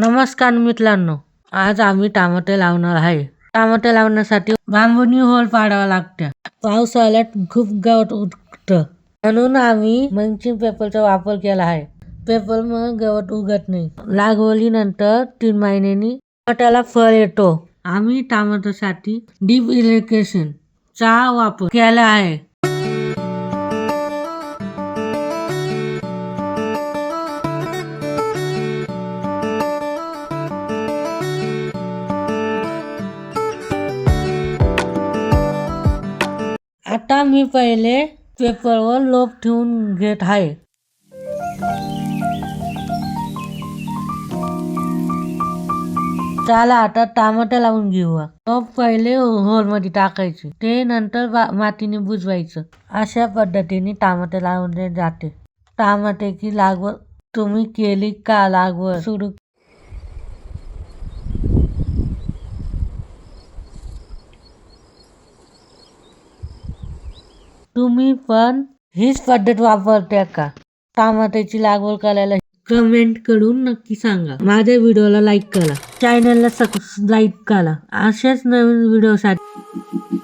नमस्कार मित्रांनो आज आम्ही टमाटे लावणार आहे. टमाटे लावण्यासाठी बांबूनी होल पाडावा लागते. पावसाळ्यात खूप गवत उगतं. म्हणून आम्ही मंचिंग पेपरचा वापर केला आहे. पेपर मग गवत उगत नाही. लागवलीनंतर तीन महिन्यांनी टमाट्याला फळ येतो. आम्ही टमाट्यासाठी डीप इरिगेशन चा वापर केला आहे. आता मी पहिले पेपरवर लोप ठेवून घेत आहे. चला आता टामाटे लावून घेऊया. मग पहिले होलमध्ये टाकायचे. ते नंतर मातीने बुजवायचं. अशा पद्धतीने टामाटे लावले जाते. टामाट्याची लागवड तुम्ही केली का लागवड सुरू तुम्ही पण हीच पद्धत वापरत्या का? टमाट्याची लागवड करायला कमेंट करून नक्की सांगा. माझ्या व्हिडिओला लाईक करा. चॅनलला सबस्क्राईब करा. अशाच नवीन व्हिडिओसाठी